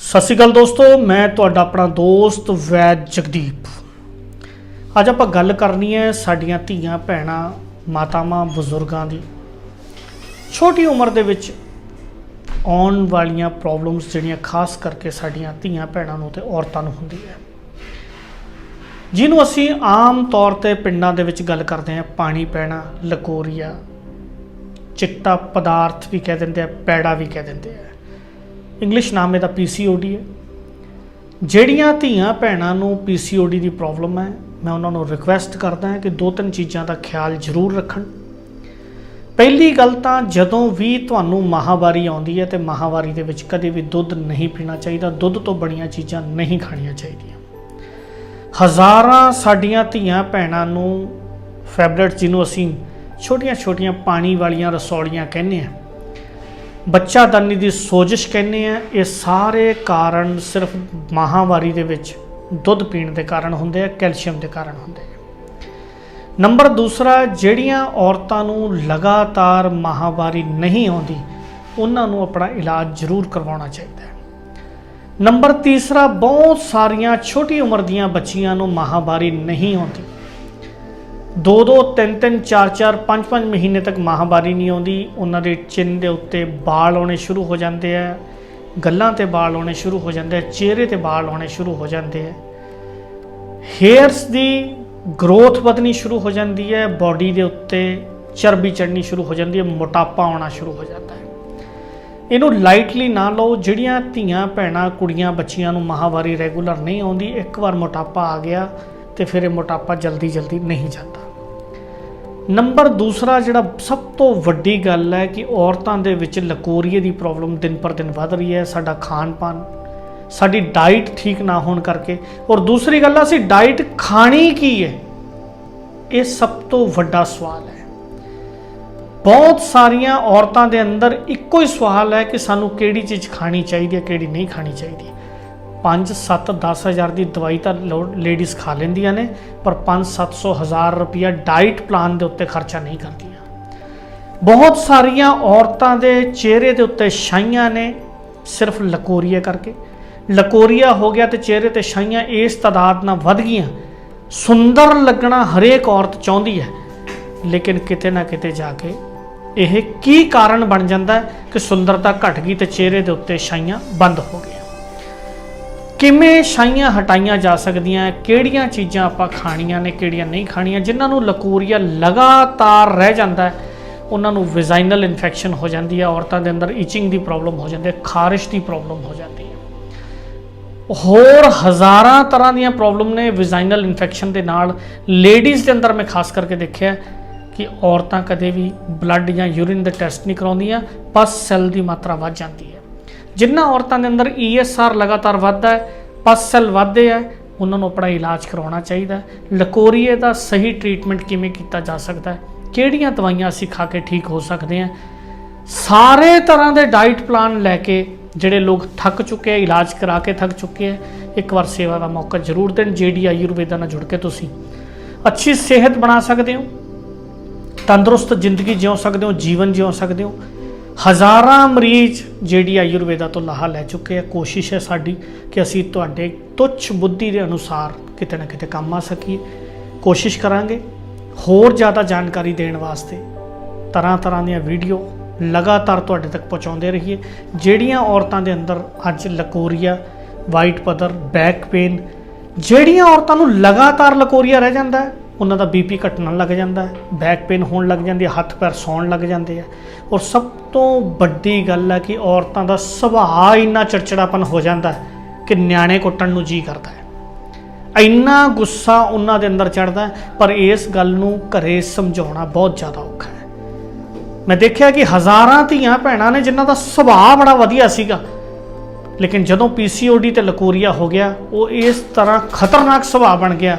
ਸਤਿ ਸ਼੍ਰੀ ਅਕਾਲ ਦੋਸਤੋ, ਮੈਂ ਤੁਹਾਡਾ ਆਪਣਾ ਦੋਸਤ ਵੈਦ ਜਗਦੀਪ। ਅੱਜ ਆਪਾਂ ਗੱਲ ਕਰਨੀ ਹੈ ਸਾਡੀਆਂ ਧੀਆਂ, ਭੈਣਾਂ, ਮਾਤਾਵਾਂ, ਬਜ਼ੁਰਗਾਂ ਦੀ। ਛੋਟੀ ਉਮਰ ਦੇ ਵਿੱਚ ਆਉਣ ਵਾਲੀਆਂ ਪ੍ਰੋਬਲਮਸ ਜਿਹੜੀਆਂ ਖਾਸ ਕਰਕੇ ਸਾਡੀਆਂ ਧੀਆਂ, ਭੈਣਾਂ ਨੂੰ ਤੇ ਔਰਤਾਂ ਨੂੰ ਹੁੰਦੀ ਹੈ। ਜਿਹਨੂੰ ਅਸੀਂ ਆਮ ਤੌਰ ਤੇ ਪਿੰਡਾਂ ਦੇ ਵਿੱਚ ਗੱਲ ਕਰਦੇ ਹਾਂ, ਪਾਣੀ ਪੈਣਾ, ਲਕੋਰੀਆ, ਚਿੱਟਾ ਪਦਾਰਥ ਵੀ ਕਹਿ ਦਿੰਦੇ ਆ, ਪੈੜਾ ਵੀ ਕਹਿ ਦਿੰਦੇ ਆ। ਇੰਗਲਿਸ਼ ਨਾਮ ਇਹਦਾ ਪੀਸੀਓਡੀ ਹੈ। ਜਿਹੜੀਆਂ ਧੀਆਂ ਭੈਣਾਂ ਨੂੰ ਪੀਸੀਓਡੀ ਦੀ ਪ੍ਰੋਬਲਮ ਹੈ, ਮੈਂ ਉਹਨਾਂ ਨੂੰ ਰਿਕੁਐਸਟ ਕਰਦਾ ਹਾਂ ਕਿ ਦੋ ਤਿੰਨ ਚੀਜ਼ਾਂ ਦਾ ਖਿਆਲ ਜ਼ਰੂਰ ਰੱਖਣ। ਪਹਿਲੀ ਗੱਲ ਤਾਂ ਜਦੋਂ ਵੀ ਤੁਹਾਨੂੰ ਮਾਹਵਾਰੀ ਆਉਂਦੀ ਹੈ ਤੇ ਮਾਹਵਾਰੀ ਦੇ ਵਿੱਚ ਕਦੇ ਵੀ ਦੁੱਧ ਨਹੀਂ ਪੀਣਾ ਚਾਹੀਦਾ, ਦੁੱਧ ਤੋਂ ਬਣੀਆਂ ਚੀਜ਼ਾਂ ਨਹੀਂ ਖਾਣੀਆਂ ਚਾਹੀਦੀਆਂ। ਹਜ਼ਾਰਾਂ ਸਾਡੀਆਂ ਧੀਆਂ ਭੈਣਾਂ ਨੂੰ ਫੈਬਰੇਟ ਜਿਹਨੂੰ ਅਸੀਂ ਛੋਟੀਆਂ-ਛੋਟੀਆਂ ਪਾਣੀ ਵਾਲੀਆਂ ਰਸੌਲੀਆਂ ਕਹਿੰਦੇ ਆ ਬੱਚਾਦਾਨੀ ਦੀ ਸੋਜਸ਼ ਕਹਿੰਦੇ ਆ, ਇਹ ਸਾਰੇ ਕਾਰਨ ਸਿਰਫ ਮਾਹਵਾਰੀ ਦੇ ਵਿੱਚ ਦੁੱਧ ਪੀਣ ਦੇ ਕਾਰਨ ਹੁੰਦੇ ਆ, ਕੈਲਸ਼ੀਅਮ ਦੇ ਕਾਰਨ ਹੁੰਦੇ ਆ। ਨੰਬਰ ਦੂਸਰਾ, ਜਿਹੜੀਆਂ ਔਰਤਾਂ ਨੂੰ ਲਗਾਤਾਰ ਮਾਹਵਾਰੀ ਨਹੀਂ ਆਉਂਦੀ, ਉਹਨਾਂ ਨੂੰ ਆਪਣਾ ਇਲਾਜ ਜ਼ਰੂਰ ਕਰਵਾਉਣਾ ਚਾਹੀਦਾ ਹੈ। ਨੰਬਰ ਤੀਸਰਾ, ਬਹੁਤ ਸਾਰੀਆਂ ਛੋਟੀ ਉਮਰ ਦੀਆਂ ਬੱਚੀਆਂ ਨੂੰ ਮਾਹਵਾਰੀ ਨਹੀਂ ਆਉਂਦੀ। ਦੋ ਦੋ ਤਿੰਨ ਤਿੰਨ ਚਾਰ ਚਾਰ ਪੰਜ ਪੰਜ ਮਹੀਨੇ ਤੱਕ ਮਾਹਵਾਰੀ ਨਹੀਂ ਆਉਂਦੀ। ਉਹਨਾਂ ਦੇ ਚਿੰਨ ਦੇ ਉੱਤੇ ਵਾਲ ਆਉਣੇ ਸ਼ੁਰੂ ਹੋ ਜਾਂਦੇ ਆ। ਗੱਲਾਂ ਤੇ ਵਾਲ ਆਉਣੇ ਸ਼ੁਰੂ ਹੋ ਜਾਂਦੇ ਆ। ਚਿਹਰੇ ਤੇ ਵਾਲ ਆਉਣੇ ਸ਼ੁਰੂ ਹੋ ਜਾਂਦੇ ਆ। ਹੇਅਰਸ ਦੀ ਗਰੋਥ ਵਧਣੀ ਸ਼ੁਰੂ ਹੋ ਜਾਂਦੀ ਹੈ। ਬਾਡੀ ਦੇ ਉੱਤੇ ਚਰਬੀ ਚੜਨੀ ਸ਼ੁਰੂ ਹੋ ਜਾਂਦੀ ਹੈ। ਮੋਟਾਪਾ ਆਉਣਾ ਸ਼ੁਰੂ ਹੋ ਜਾਂਦਾ ਹੈ। ਇਹਨੂੰ ਲਾਈਟਲੀ ਨਾ ਲਓ। ਜਿਹੜੀਆਂ ਧੀਆਂ, ਭੈਣਾਂ, ਕੁੜੀਆਂ, ਬੱਚੀਆਂ ਨੂੰ ਮਾਹਵਾਰੀ ਰੈਗੂਲਰ ਨਹੀਂ ਆਉਂਦੀ, ਇੱਕ ਵਾਰ ਮੋਟਾਪਾ ਆ ਗਿਆ ਤੇ ਫਿਰ ਇਹ ਮੋਟਾਪਾ ਜਲਦੀ ਜਲਦੀ ਨਹੀਂ ਜਾਂਦਾ। ਨੰਬਰ ਦੂਸਰਾ ਜਿਹੜਾ ਸਭ ਤੋਂ ਵੱਡੀ ਗੱਲ ਹੈ ਕਿ ਔਰਤਾਂ ਦੇ ਵਿੱਚ ਲਕੋਰੀਏ ਦੀ ਪ੍ਰੋਬਲਮ ਦਿਨ ਪਰ ਦਿਨ ਵੱਧ ਰਹੀ ਹੈ, ਸਾਡਾ ਖਾਣ ਪਾਨ ਸਾਡੀ ਡਾਈਟ ਠੀਕ ਨਾ ਹੋਣ ਕਰਕੇ। ਔਰ ਦੂਸਰੀ ਗੱਲ ਆ, ਅਸੀਂ ਡਾਈਟ ਖਾਣੀ ਕੀ ਹੈ? ਇਹ ਸਭ ਤੋਂ ਵੱਡਾ ਸਵਾਲ ਹੈ। ਬਹੁਤ ਸਾਰੀਆਂ ਔਰਤਾਂ ਦੇ ਅੰਦਰ ਇੱਕੋ ਹੀ ਸਵਾਲ ਹੈ ਕਿ ਸਾਨੂੰ ਕਿਹੜੀ ਚੀਜ਼ ਖਾਣੀ ਚਾਹੀਦੀ ਹੈ, ਕਿਹੜੀ ਨਹੀਂ ਖਾਣੀ ਚਾਹੀਦੀ। 5 7 10 ਹਜ਼ਾਰ ਦੀ ਦਵਾਈ ਤਾਂ ਲੇਡੀਜ਼ ਖਾ ਲੈਂਦੀਆਂ ਨੇ, ਪਰ 5 700 ਹਜ਼ਾਰ ਰੁਪਇਆ ਡਾਈਟ ਪਲਾਨ ਦੇ ਉੱਤੇ ਖਰਚਾ ਨਹੀਂ ਕਰਦੀਆਂ। ਬਹੁਤ ਸਾਰੀਆਂ ਔਰਤਾਂ ਦੇ ਚਿਹਰੇ ਦੇ ਉੱਤੇ ਛਾਈਆਂ ਨੇ, ਸਿਰਫ ਲਕੋਰੀਆ ਕਰਕੇ। ਲਕੋਰੀਆ ਹੋ ਗਿਆ ਤੇ ਚਿਹਰੇ ਤੇ ਛਾਈਆਂ ਇਸ ਤਾਦਾਦ ਨਾਲ ਵੱਧ ਗਈਆਂ। ਸੁੰਦਰ ਲੱਗਣਾ ਹਰੇਕ ਔਰਤ ਚਾਹੁੰਦੀ ਹੈ, ਲੇਕਿਨ ਕਿਤੇ ਨਾ ਕਿਤੇ ਜਾ ਕੇ ਇਹ ਕੀ ਕਾਰਨ ਬਣ ਜਾਂਦਾ ਕਿ ਸੁੰਦਰਤਾ ਘਟ ਗਈ ਤੇ ਚਿਹਰੇ ਦੇ ਉੱਤੇ ਛਾਈਆਂ ਬੰਦ ਹੋ ਗਈਆਂ। ਕਿਵੇਂ ਛਾਈਆਂ ਹਟਾਈਆਂ ਜਾ ਸਕਦੀਆਂ, ਕਿਹੜੀਆਂ ਚੀਜ਼ਾਂ ਆਪਾਂ ਖਾਣੀਆਂ ਨੇ, ਕਿਹੜੀਆਂ ਨਹੀਂ ਖਾਣੀਆਂ, ਜਿਨ੍ਹਾਂ ਨੂੰ ਲਕੂਰੀਆ ਲਗਾਤਾਰ ਰਹਿ ਜਾਂਦਾ ਹੈ, ਉਹਨਾਂ ਨੂੰ ਵਿਜ਼ਾਈਨਲ ਇਨਫੈਕਸ਼ਨ ਹੋ ਜਾਂਦੀ ਹੈ, ਔਰਤਾਂ ਦੇ ਅੰਦਰ ਇਚਿੰਗ ਦੀ ਪ੍ਰੋਬਲਮ ਹੋ ਜਾਂਦੀ ਹੈ, ਖਾਰਿਸ਼ ਦੀ ਪ੍ਰੋਬਲਮ ਹੋ ਜਾਂਦੀ ਹੈ। ਹੋਰ ਹਜ਼ਾਰਾਂ ਤਰ੍ਹਾਂ ਦੀਆਂ ਪ੍ਰੋਬਲਮ ਨੇ ਵਿਜ਼ਾਈਨਲ ਇਨਫੈਕਸ਼ਨ ਦੇ ਨਾਲ। ਲੇਡੀਜ਼ ਦੇ ਅੰਦਰ ਮੈਂ ਖਾਸ ਕਰਕੇ ਦੇਖਿਆ ਕਿ ਔਰਤਾਂ ਕਦੇ ਵੀ ਬਲੱਡ ਜਾਂ ਯੂਰਿਨ ਦੇ ਟੈਸਟ ਨਹੀਂ ਕਰਾਉਂਦੀਆਂ ਪਸ ਸੈੱਲ ਦੀ ਮਾਤਰਾ ਵੱਧ ਜਾਂਦੀ ਹੈ। ਜਿਨ੍ਹਾਂ ਔਰਤਾਂ ਦੇ ਅੰਦਰ ESR ਲਗਾਤਾਰ ਵੱਧਦਾ ਹੈ, ਪਸ ਸੈੱਲ ਵੱਧਦੇ ਆ, ਉਹਨਾਂ ਨੂੰ ਆਪਣਾ ਇਲਾਜ ਕਰਵਾਉਣਾ ਚਾਹੀਦਾ ਲਕੋਰੀਏ ਦਾ ਸਹੀ ਟ੍ਰੀਟਮੈਂਟ ਕਿਵੇਂ ਕੀਤਾ ਜਾ ਸਕਦਾ ਹੈ? ਕਿਹੜੀਆਂ ਦਵਾਈਆਂ ਅਸੀਂ ਖਾ ਕੇ ਠੀਕ ਹੋ ਸਕਦੇ ਹਾਂ? ਸਾਰੇ ਤਰ੍ਹਾਂ ਦੇ ਡਾਈਟ ਪਲਾਨ ਲੈ ਕੇ ਜਿਹੜੇ ਲੋਕ ਥੱਕ ਚੁੱਕੇ ਆ, ਇਲਾਜ ਕਰਾ ਕੇ ਥੱਕ ਚੁੱਕੇ ਆ, ਇੱਕ ਵਾਰ ਸੇਵਾ ਦਾ ਮੌਕਾ ਜ਼ਰੂਰ ਦੇਣ ਜੀਡੀ ਆਯੁਰਵੇਦਾ ਨਾਲ ਜੁੜ ਕੇ ਤੁਸੀਂ। ਅੱਛੀ ਸਿਹਤ ਬਣਾ ਸਕਦੇ ਹੋ, ਤੰਦਰੁਸਤ ਜ਼ਿੰਦਗੀ ਜਿਉ ਸਕਦੇ ਹੋ, ਜੀਵਨ ਜਿਉ ਸਕਦੇ ਹੋ ਹਜ਼ਾਰਾਂ ਮਰੀਜ਼ ਜਿਹੜੀ ਆਯੁਰਵੇਦਾ ਤੋਂ ਲਾਹਾ ਲੈ ਚੁੱਕੇ ਆ। ਕੋਸ਼ਿਸ਼ ਹੈ ਸਾਡੀ ਕਿ ਅਸੀਂ ਤੁਹਾਡੇ ਤੁੱਛ ਬੁੱਧੀ ਦੇ ਅਨੁਸਾਰ ਕਿਤੇ ਨਾ ਕਿਤੇ ਕੰਮ ਆ ਸਕੀਏ। ਕੋਸ਼ਿਸ਼ ਕਰਾਂਗੇ ਹੋਰ ਜ਼ਿਆਦਾ ਜਾਣਕਾਰੀ ਦੇਣ ਵਾਸਤੇ। ਤਰ੍ਹਾਂ ਤਰ੍ਹਾਂ ਦੀਆਂ ਵੀਡੀਓ ਲਗਾਤਾਰ ਤੁਹਾਡੇ ਤੱਕ ਪਹੁੰਚਾਉਂਦੇ ਰਹੀਏ। ਜਿਹੜੀਆਂ ਔਰਤਾਂ ਦੇ ਅੰਦਰ ਅੱਜ ਲਕੋਰੀਆ, ਵਾਈਟ ਪਦਰ ਬੈਕ ਪੇਨ, ਜਿਹੜੀਆਂ ਔਰਤਾਂ ਨੂੰ ਲਗਾਤਾਰ ਲਕੋਰੀਆ ਰਹਿ ਜਾਂਦਾ ਹੈ ਉਹਨਾਂ ਦਾ ਬੀਪੀ ਘਟਣ ਲੱਗ ਜਾਂਦਾ ਹੈ ਬੈਕ ਪੇਨ ਹੋਣ ਲੱਗ ਜਾਂਦੀ ਹੈ, ਹੱਥ ਪੈਰ ਸੌਣ ਲੱਗ ਜਾਂਦੇ ਆ। ਔਰ ਸਭ ਤੋਂ ਵੱਡੀ ਗੱਲ ਹੈ ਕਿ ਔਰਤਾਂ ਦਾ ਸੁਭਾਅ ਇੰਨਾ ਚਿੜਚਿੜਾਪਨ ਹੋ ਜਾਂਦਾ ਹੈ ਕਿ ਨਿਆਣੇ ਕੁੱਟਣ ਨੂੰ ਜੀ ਕਰਦਾ ਹੈ। ਇੰਨਾ ਗੁੱਸਾ ਉਹਨਾਂ ਦੇ ਅੰਦਰ ਚੜਦਾ ਪਰ ਇਸ ਗੱਲ ਨੂੰ ਘਰੇ ਸਮਝਾਉਣਾ ਬਹੁਤ ਜ਼ਿਆਦਾ ਔਖਾ ਹੈ। ਮੈਂ ਦੇਖਿਆ ਕਿ ਹਜ਼ਾਰਾਂ ਧੀਆਂ ਭੈਣਾਂ ਨੇ ਜਿਨ੍ਹਾਂ ਦਾ ਸੁਭਾਅ ਬੜਾ ਵਧੀਆ ਸੀਗਾ, ਲੇਕਿਨ ਜਦੋਂ ਪੀਸੀਓਡੀ ਤੇ ਲਕੋਰੀਆ ਹੋ ਗਿਆ, ਉਹ ਇਸ ਤਰ੍ਹਾਂ ਖਤਰਨਾਕ ਸੁਭਾਅ ਬਣ ਗਿਆ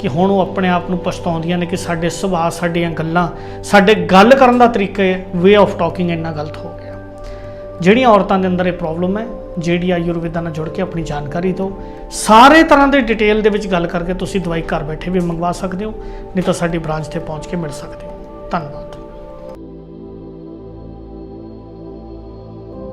ਕਿ ਹੁਣ ਉਹ ਆਪਣੇ ਆਪ ਨੂੰ ਪਛਤਾਉਂਦੀਆਂ ਨੇ ਕਿ ਸਾਡੇ ਸੁਭਾਅ, ਸਾਡੀਆਂ ਗੱਲਾਂ, ਸਾਡੇ ਗੱਲ ਕਰਨ ਦਾ ਤਰੀਕਾ ਵੇ ਆਫ ਟਾਕਿੰਗ ਇੰਨਾ ਗਲਤ ਹੋ ਗਿਆ। ਜਿਹੜੀਆਂ ਔਰਤਾਂ ਦੇ ਅੰਦਰ ਇਹ ਪ੍ਰੋਬਲਮ ਹੈ, ਜਿਹੜੀ ਆਯੁਰਵੇਦਾ ਨਾਲ ਜੁੜ ਕੇ ਆਪਣੀ ਜਾਣਕਾਰੀ ਦਿਓ। ਸਾਰੇ ਤਰ੍ਹਾਂ ਦੇ ਡਿਟੇਲ ਦੇ ਵਿੱਚ ਗੱਲ ਕਰਕੇ ਤੁਸੀਂ ਦਵਾਈ ਘਰ ਬੈਠੇ ਵੀ ਮੰਗਵਾ ਸਕਦੇ ਹੋ, ਨਹੀਂ ਤਾਂ ਸਾਡੀ ਬ੍ਰਾਂਚ ਤੇ ਪਹੁੰਚ ਕੇ ਮਿਲ ਸਕਦੇ ਹੋ। ਧੰਨਵਾਦ।